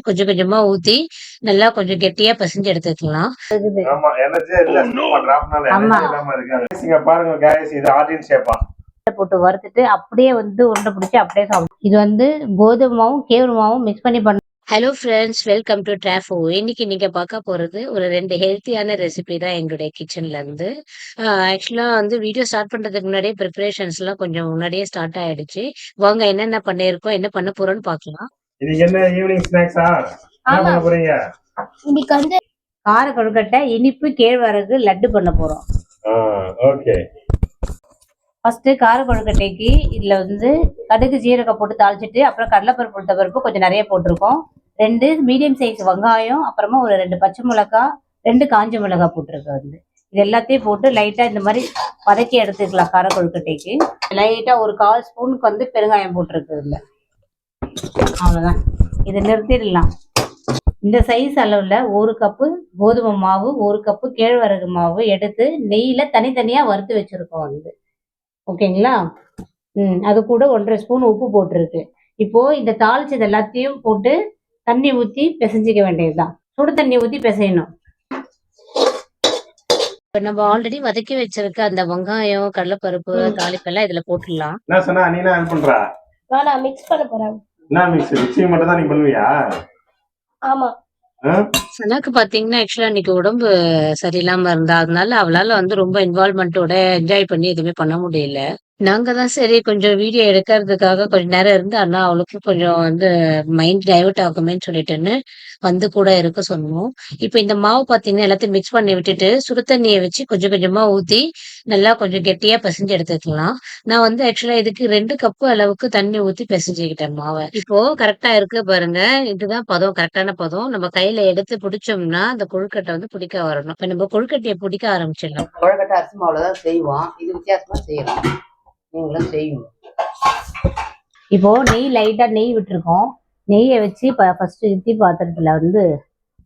கொஞ்சம் கொஞ்சமா ஊத்தி நல்லா கொஞ்சம் கெட்டியா பசிஞ்சு எடுத்துக்கலாம். Oh, போட்டு வறுத்துட்டு அப்படியே வந்து உருண்டை பிடிச்சி அப்படியே சாப்பிடும் இது வந்து கோதுமாவும் கேவரமாவும் மிக்ஸ் பண்ணி பண்ண ஹலோ ஃப்ரெண்ட்ஸ் வெல்கம் டு ட்ராஃபோ இன்னைக்கு நீங்க பார்க்க போறது ஒரு ரெண்டு ஹெல்த்தியான ரெசிபி தான் எங்களுடைய கிச்சன்ல இருந்து. ஆக்சுவலா வந்து வீடியோ ஸ்டார்ட் பண்றதுக்கு முன்னாடியே ப்ரிப்பரேஷன்ஸ் எல்லாம் கொஞ்சம் முன்னாடியே ஸ்டார்ட் ஆயிடுச்சு. வாங்க என்னென்ன பண்ணிருக்கோம் என்ன பண்ண போறோம்னு பாக்கலாம் இது என்ன ஈவினிங் ஸ்நாக்ஸா என்ன பண்ண போறீங்க? இன்னைக்கு வந்து கார கொழுக்கட்டை இனிப்பு கேழ்வரகு லட்டு பண்ண போறோம். ஓகே ஃபர்ஸ்ட் கார கொழுக்கட்டைக்கு இதுல வந்து கடுகு ஜீரகம் போட்டு தாளிச்சிட்டு அப்புறம் கடலைப்பருப்பு உளுத்த பருப்பு கொஞ்சம் நிறைய போட்டிருக்கோம். ரெண்டு மீடியம் சைஸ் வெங்காயம் அப்புறமா ஒரு ரெண்டு பச்சை மிளகாய் ரெண்டு காஞ்ச மிளகாய் போட்டிருக்கு வந்து. இது எல்லாத்தையும் போட்டு லைட்டா இந்த மாதிரி வதக்கி எடுத்துக்கலாம் கார கொழுக்கட்டைக்கு. லைட்டா ஒரு கால் ஸ்பூனுக்கு வந்து பெருங்காயம் போட்டிருக்கு இதுல. அவ்வளவுதான். இதை நிறுத்திடலாம். இந்த சைஸ் அளவுல ஒரு கப்பு கோதுமை மாவு ஒரு கப்பு கேழ்வரகு மாவு எடுத்து நெய்யில தனித்தனியா வறுத்து வச்சிருக்கோம் வந்து. ஓகேங்களா? ம் அது கூட ஒன்றரை ஸ்பூன் உப்பு போட்டிருக்கு. இப்போ இந்த தாளிச்சது எல்லாத்தையும் போட்டு தண்ணி ஊத்தி பிசைஞ்சிக்க வேண்டியதுதான். சுடு தண்ணி ஊத்தி பிசையணும். இப்ப நம்ம ஆல்ரெடி வதக்கி வச்சிருக்க அந்த வெங்காயம் கடலைப்பருப்பு. தாளிப்பெல்லாம் இதுல போட்டுடலாம். என்ன சொன்னா நீ என்ன ஹெல்ப் பண்றா? நான் மிக்ஸ் பண்ண போறேன். என்ன மிக்ஸ் மிக்சிங் மட்டும் தான் நீ பண்ணுவியா? ஆமா. சனாக்கு பாத்தீங்கன்னா ஆக்சுவலா இன்னைக்கு உடம்பு சரியில்லாம இருந்தா அதனால அவளால வந்து ரொம்ப இன்வால்மெண்ட்டோட என்ஜாய் பண்ணி எதுவுமே பண்ண முடியல. நாங்க தான் சரி கொஞ்சம் வீடியோ எடுக்கிறதுக்காக கொஞ்ச நேரம் இருந்து ஆனா அவளுக்கு கொஞ்சம் வந்து மைண்ட் டைவர்ட் ஆகுமேன்னு சொல்லிட்டுன்னு வந்து கூட இருக்க சொன்னோம். இப்போ இந்த மாவு பார்த்தீங்கன்னா எல்லாத்தையும் மிக்ஸ் பண்ணி விட்டுட்டு சுடு தண்ணியை வச்சு கொஞ்சம் கொஞ்சமா ஊத்தி நல்லா கொஞ்சம் கெட்டியா பிசைஞ்சு எடுத்துக்கலாம். நான் வந்து ஆக்சுவலா இதுக்கு ரெண்டு கப்பு அளவுக்கு தண்ணி ஊத்தி பிசைஞ்சுக்கிட்டேன் மாவை. இப்போ கரெக்டா இருக்கு பாருங்க. இதுதான் பதம் கரெக்டான பதம். நம்ம கையில எடுத்து பிடிச்சோம்னா அந்த கொழுக்கட்டை வந்து பிடிக்க வரணும். இப்ப நம்ம கொழுக்கட்டையை பிடிக்க ஆரம்பிச்சிடலாம். கொழுக்கட்டை அரிசி மாவுல தான் செய்வோம். இது வித்தியாசமா செய்யலாம். நீங்களும் செய்யுங்க. இப்போ நெய் லைட்டா நெய் விட்டுருக்கோம். நெய்யை வச்சு ஃபர்ஸ்ட் இட்லி பாத்திரத்துல வந்து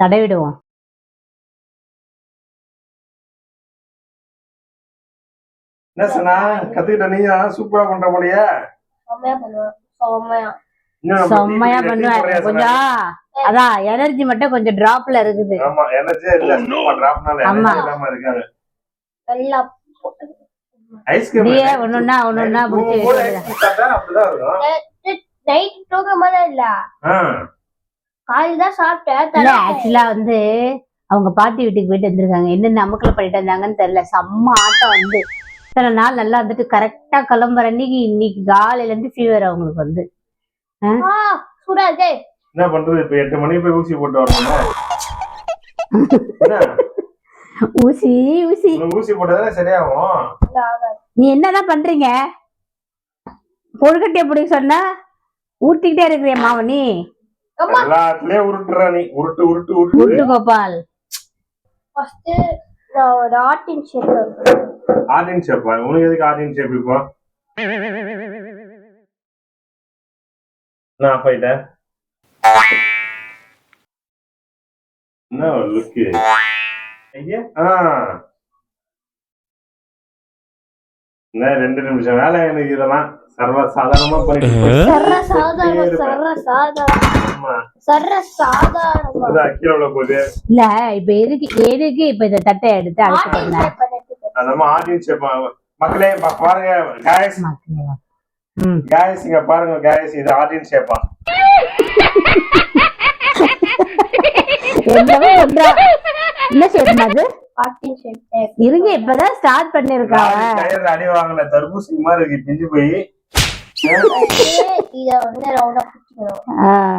தடவிடுவோம். என்ன சொன்னா கத்துக்கிட்ட சூப்பரா பண்ற போலயே? செம்மையா பண்ணுவேன். கொஞ்சம் அதான் எனர்ஜி மட்டும் கொஞ்சம் டிராப்ல இருக்குது. ஆமா எனர்ஜியே இல்ல. சும்மா டிராப்னால ஆமா. ஐஸ்கிரீம் ஒன்னொன்னா ஒன்னொன்னா நைட் இல்ல. காலையில் தான் சாப்பிட்டேன் ஆக்சுவலா வந்து அவங்க பாட்டி வீட்டுக்கு போயிட்டு வந்திருக்காங்க. என்னென்ன அமுக்கல் பண்ணிட்டு வந்தாங்கன்னு தெரியல. செம்ம ஆட்டம் வந்து. இத்தனை நாள் நல்லா வந்துட்டு கரெக்டா கிளம்புற அன்னைக்கு இன்னைக்கு காலையில இருந்து ஃபீவர் அவங்களுக்கு வந்து. என்ன பண்றது? இப்ப எட்டு மணிக்கு போய் ஊசி போட்டு வரணும்? என்ன? ஊசி ஊசி. ஊசி போட்டதானே சரியாகும்? இல்ல, ஆகாது. நீ என்னதான் பண்றீங்க? கொழுக்கட்டை எப்படி சொன்னா ஊட்டிக்கிட்டே இருக்கிறிய மாவனி அம்மா. எல்லாத்துலயும் உருட்டுற நீ. உருட்டு உருட்டு உருட்டு. உருட்டு கோபால். ஃபர்ஸ்ட் நான் ஒரு ஷேப்ல இருக்கேன் ஆர்டின் ஷேப்பா உனக்கு எதுக்கு ஆர்டின் ஷேப் இப்போ? நான் போயிட்டேன். என்ன லுக்கு ரெண்டு நிமிஷம் வேலை எனக்கு இதெல்லாம் சர்வ சாதாரணமா இல்ல இப்ப எதுக்கு எதுக்கு இப்ப இந்த தட்டை எடுத்து அழைச்சு மக்களே பா- பாருங்க காயஸ் இங்க பாருங்க காயஸ் இது ஆர்டின் ஷேப்பா என்னவோ பண்றா என்ன செய்யணும் அது? ஷேப் இருங்க இப்பதான் ஸ்டார்ட் பண்ணிருக்காங்க அடி வாங்கின தர்பூசணி மாதிரி இருக்கு பிஞ்சு போய். இத வந்து ரவுண்டா பிடிக்கணும்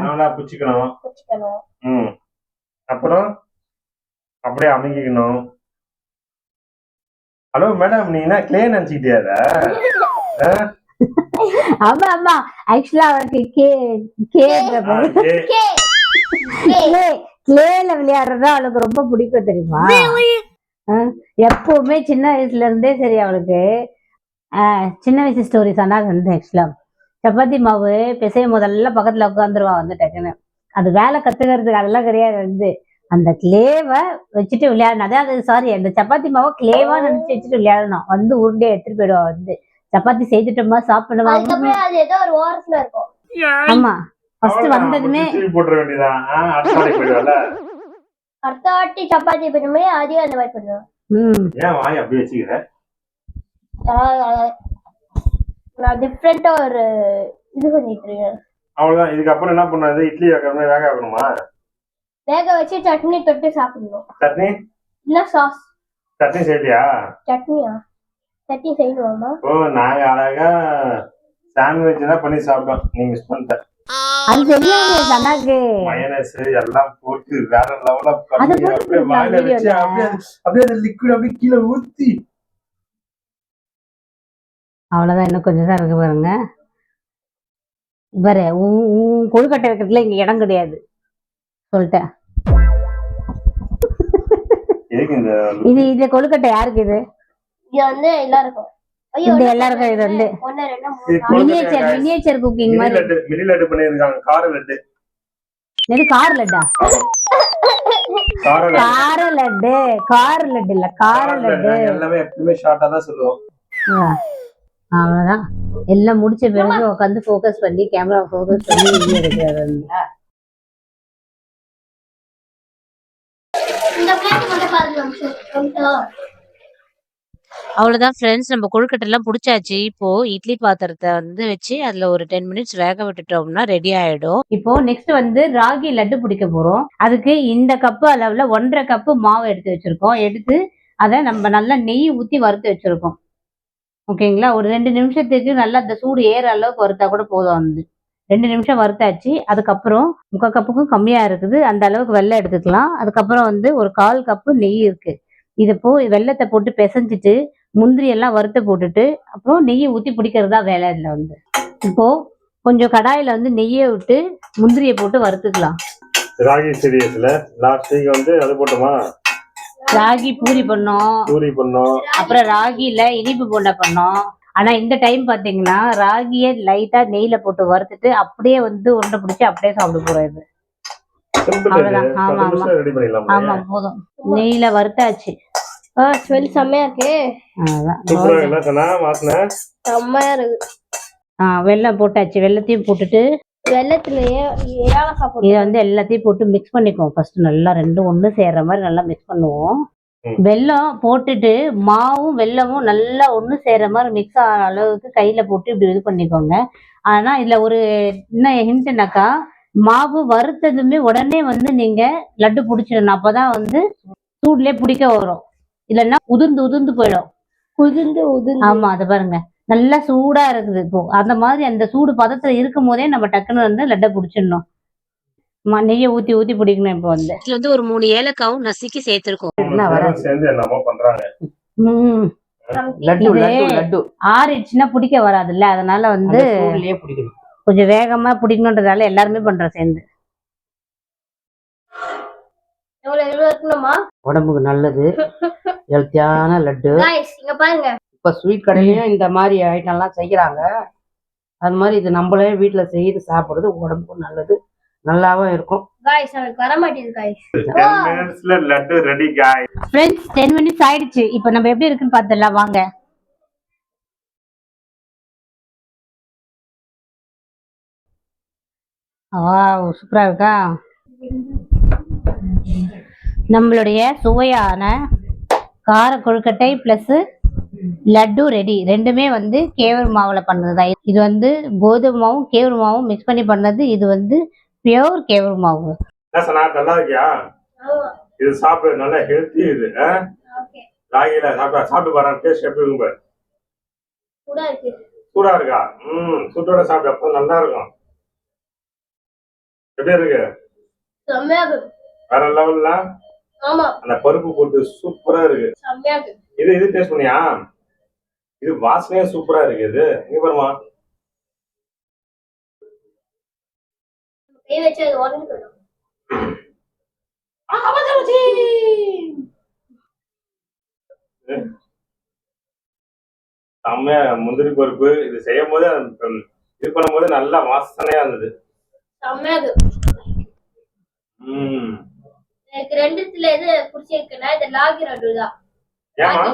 நல்லா பிடிச்சிக்கணும் பிடிக்கணும் ம். அப்புறம் அப்படியே அமைக்கிக்கணும். ஹலோ மேடம் நீ என்ன கிளே நினைச்சிட்டியா அத? ஆமா ஆமா. ஆக்சுவலா அவருக்கு கே கே கிளேல விளையாடுறதா அவளுக்கு ரொம்ப பிடிக்கும் தெரியுமா? எப்பவுமே சின்ன வயசுல இருந்தே சரி அவளுக்கு. சின்ன வயசு ஸ்டோரி சொன்னா அது வந்து ஆக்சுவலா சப்பாத்தி மாவு பிசையும் முதல்ல பக்கத்துல உட்காந்துருவா வந்து டக்குன்னு. அது வேலை கத்துக்கிறதுக்கு அதெல்லாம் கிடையாது வந்து. அந்த கிளேவை வச்சுட்டு விளையாடணும். அதாவது சாரி அந்த சப்பாத்தி மாவை கிளேவா நினைச்சு வச்சுட்டு விளையாடணும். வந்து உருண்டையை எடுத்துட்டு போயிடுவா வந்து. சப்பாத்தி செய்துட்டோமா சாப்பிடணுமா? ஆமா. ஃபர்ஸ்ட் வந்ததுமே போட்டுற வேண்டியதான் அடுத்த வாட்டி சப்பாத்தி பண்ணுமே அதையும் அந்த மாதிரி பண்ணுவேன் ம். ஏன் வாய் அப்படி வச்சுக்கிற? நான் டிஃப்ரெண்டா ஒரு இது பண்ணிட்டு இருக்கேன். அவ்வளவுதான். இதுக்கப்புறம் என்ன பண்ணது இட்லி வைக்கணுமா வேக வைக்கணுமா? வேக வச்சு சட்னி தொட்டு சாப்பிடணும். சட்னி? இல்ல சாஸ் சட்னி செய்யலையா? சட்னியா? சட்னி செய்யணுமாமா ஓ நாங்க அழகா சாண்ட்விச் தான் பண்ணி சாப்பிட்டோம். நீ மிஸ் பண்ணிட்ட. அது எல்லாம் போட்டு வேற லெவலா அது பண்ணி போட்டு அப்படியே வாயில வச்சு வீடியோல. அப்படியே அப்படியே அந்த லிக்விட் அப்படியே கீழே ஊத்தி. அவ்வளவுதான் இன்னும் கொஞ்சம் தான் இருக்கு பாருங்க. பாரு உன் கொழுக்கட்டை வைக்கிறதுல இங்க இடம் கிடையாது. சொல்லிட்டேன். இது இது கொழுக்கட்டை யாருக்கு இது? இது வந்து எல்லாருக்கும். இந்த எல்லாருக்கும் இது வந்து மினியேச்சர் மினியேச்சர் குக்கிங் மினி மாதிரி. லட்டு மினி லட்டு பண்ணிருக்காங்க கார லட்டு. இது கார் லட்டா? கார லட்டு. கார லட்டு. இல்ல கார லட்டு. எல்லாமே எப்பவுமே ஷார்ட்டா தான் சொல்லுவோம். அவ்வளவுதான். எல்லாம் முடிச்ச பிறகு உட்காந்து ஃபோக்கஸ் பண்ணி கேமரா ஃபோக்கஸ் பண்ணி வீடியோ எடுக்கிறாரு இந்த பிளேட் மட்டும் பாருங்க அவ்வளோதான் அவ்வளவுதான் ஃப்ரெண்ட்ஸ் நம்ம கொழுக்கட்டை எல்லாம் புடிச்சாச்சு. இப்போ இட்லி பாத்திரத்தை வந்து வச்சு அதுல ஒரு டென் மினிட்ஸ் வேக விட்டுட்டோம்னா ரெடி ஆயிடும். இப்போ நெக்ஸ்ட் வந்து ராகி லட்டு பிடிக்க போறோம். அதுக்கு இந்த கப்பு அளவுல ஒன்றரை கப்பு மாவு எடுத்து வச்சிருக்கோம். எடுத்து அதை நம்ம நல்லா நெய் ஊற்றி வறுத்து வச்சிருக்கோம். ஓகேங்களா ஒரு ரெண்டு நிமிஷத்துக்கு நல்லா அந்த சூடு ஏற அளவுக்கு வறுத்தா கூட போதும் வந்து. ரெண்டு நிமிஷம் வறுத்தாச்சு. அதுக்கப்புறம் முக்கால் கப்புக்கும் கம்மியா இருக்குது. அந்த அளவுக்கு வெள்ளம் எடுத்துக்கலாம். அதுக்கப்புறம் வந்து ஒரு கால் கப்பு நெய் இருக்கு. இதை போ வெள்ளத்தை போட்டு பிசைஞ்சிட்டு முந்திரி எல்லாம் வறுத்து போட்டுட்டு அப்புறம் நெய்யை ஊத்தி பிடிக்கிறதா வேலை இதுல வந்து. இப்போ கொஞ்சம் கடாயில வந்து நெய்யை விட்டு முந்திரியை போட்டு வறுத்துக்கலாம். ராகி சீரியஸ்ல லாஸ்ட் வீக் வந்து அது போட்டோமா? ராகி பூரி பண்ணோம். பூரி பண்ணோம். அப்புறம் ராகில இனிப்பு போண்டா பண்ணோம். ஆனா இந்த டைம் பாத்தீங்கன்னா ராகியை லைட்டா நெய்ல போட்டு வறுத்துட்டு அப்படியே வந்து உருண்டை பிடிச்சி அப்படியே சாப்பிட போறோம் இது. அவ்வளவுதான். ஆமா, ஆமா. ஆமா போதும். நெய்ல வறுத்தாச்சு. ஆ ஸ்மெல் செம்மையா இருக்கு. செம்மையா இருக்கு. ஆ, வெல்லம் போட்டாச்சு. வெள்ளத்தையும் போட்டுட்டு வெள்ளத்துலயே ஏலக்காய் இதை போட்டு வந்து எல்லாத்தையும் போட்டு மிக்ஸ் பண்ணிக்குவோம். ஃபர்ஸ்ட் நல்லா ரெண்டும் ஒண்ணு சேர்ற மாதிரி நல்லா மிக்ஸ் பண்ணுவோம். வெல்லம் போட்டுட்டு மாவும் வெல்லமும் நல்லா ஒண்ணு சேர்ற மாதிரி மிக்ஸ் ஆன அளவுக்கு கையில போட்டு இப்படி இது பண்ணிக்கோங்க. ஆனா இதுல ஒரு என்ன ஹிண்ட்னாக்கா மாவு வறுத்ததுமே உடனே வந்து நீங்க லட்டு பிடிச்சிடணும். அப்பதான் வந்து சூட்லயே பிடிக்க வரும். இல்லைன்னா உதிர்ந்து உதிர்ந்து போயிடும். உதிர்ந்து உதிர்ந்து. ஆமா அதை பாருங்க. நல்லா சூடா இருக்குது இப்போ. அந்த மாதிரி அந்த சூடு பதத்துல இருக்கும் போதே நம்ம டக்குன்னு வந்து லட்டை பிடிச்சிடணும். நெய்யை ஊத்தி ஊத்தி பிடிக்கணும் இப்போ வந்து. இதுல வந்து ஒரு மூணு ஏலக்காவும் நசுக்கி சேர்த்திருக்கோம். என்ன வர? எல்லாரும் சேர்ந்து என்னமோ பண்றாங்க. ம் லட்டு இது- லட்டு லட்டு. ஆறிடுச்சுன்னா பிடிக்க வராதுல்ல. அதனால வந்து அந்த சூடுலயே பிடிக்கணும். கொஞ்சம் வேகமா பிடிக்கணுன்றதால எல்லாருமே பண்றோம் சேர்ந்து. உடம்புக்கு நல்லது ஹெல்த்தியான லட்டு இங்க பாருங்க. இப்ப ஸ்வீட் கடையிலயும் இந்த மாதிரி ஐட்டம்லாம் செய்யறாங்க. அது மாதிரி இது நம்மளே வீட்டுல செய்து சாப்பிடுறது உடம்புக்கும் நல்லது நல்லாவும் இருக்கும். காய்ஸ் எனக்கு வர மாட்டேங்குது காய்ஸ் டென் மினிட்ஸ்ல laddu ready guys friends ten minutes ஆயிடுச்சு. இப்போ நம்ம எப்படி இருக்குன்னு பார்த்துடலாம் வாங்க. வாவ் சூப்பரா இருக்கா? நம்மளுடைய சுவையான கார கொழுக்கட்டை ப்ளஸ் லட்டு ரெடி ரெண்டுமே வந்து கேவர் மாவில் பண்ணது தான். இது வந்து கோதுமை மாவும் கேவர் மாவும் மிக்ஸ் பண்ணி பண்ணது. இது வந்து பியோர் கேவர் மாவு. நல்லா இருக்கியா? இது சாப்பிடு நல்லா ஹெல்த்தி இது ராகில சாப்பிட சாப்பிட்டு பாரு டேஸ்ட் எப்படி இருக்கும் பாரு. கூட இருக்கு. சூடா இருக்கா? ம் சூட்டோட சாப்பிடு அப்போ நல்லா இருக்கும். எப்படி இருக்கு? வேற லெவல்ல அந்த பருப்பு போட்டு சூப்பரா இருக்கு. இது இது டேஸ்ட் பண்ணியா? இது வாசனையே சூப்பரா இருக்கு இது. இங்க பாருமா செம்மையா முந்திரி பருப்பு. இது செய்யும் போது இது பண்ணும்போது நல்லா வாசனையா இருந்தது. செம்மையா இருக்கு. ம். எனக்கு ரெண்டுத்துல எது பிடிச்சிருக்குன்னா இந்த லாகி லட்டு தான் ஏமா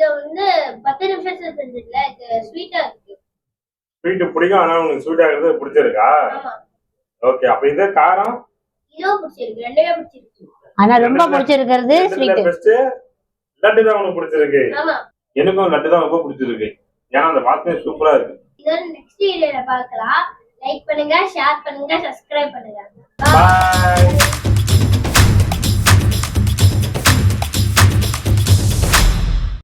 இது வந்து பத்து நிமிஷத்துல செஞ்சதுல இது ஸ்வீட்டா இருக்கு. ஸ்வீட்டு பிடிக்கும் ஆனா உனக்கு ஸ்வீட் ஆகிறது பிடிச்சிருக்கா? ஆமா. ஓகே அப்ப இது காரம்? இதுவும் பிடிச்சிருக்கு ரெண்டுமே பிடிச்சிருக்கு. ஆனா ரொம்ப பிடிச்சிருக்கிறது ஸ்வீட் பெஸ்ட் லட்டு தான் உனக்கு பிடிச்சிருக்கு. ஆமா. எனக்கும் லட்டு தான் ரொம்ப பிடிச்சிருக்கு. ஏன்னா அந்த வாசனை சூப்பரா இருக்கு. இதோட நெக்ஸ்ட் வீடியோல பார்க்கலாம். லைக் பண்ணுங்க ஷேர் பண்ணுங்க சப்ஸ்கிரைப் பண்ணுங்க. பாய்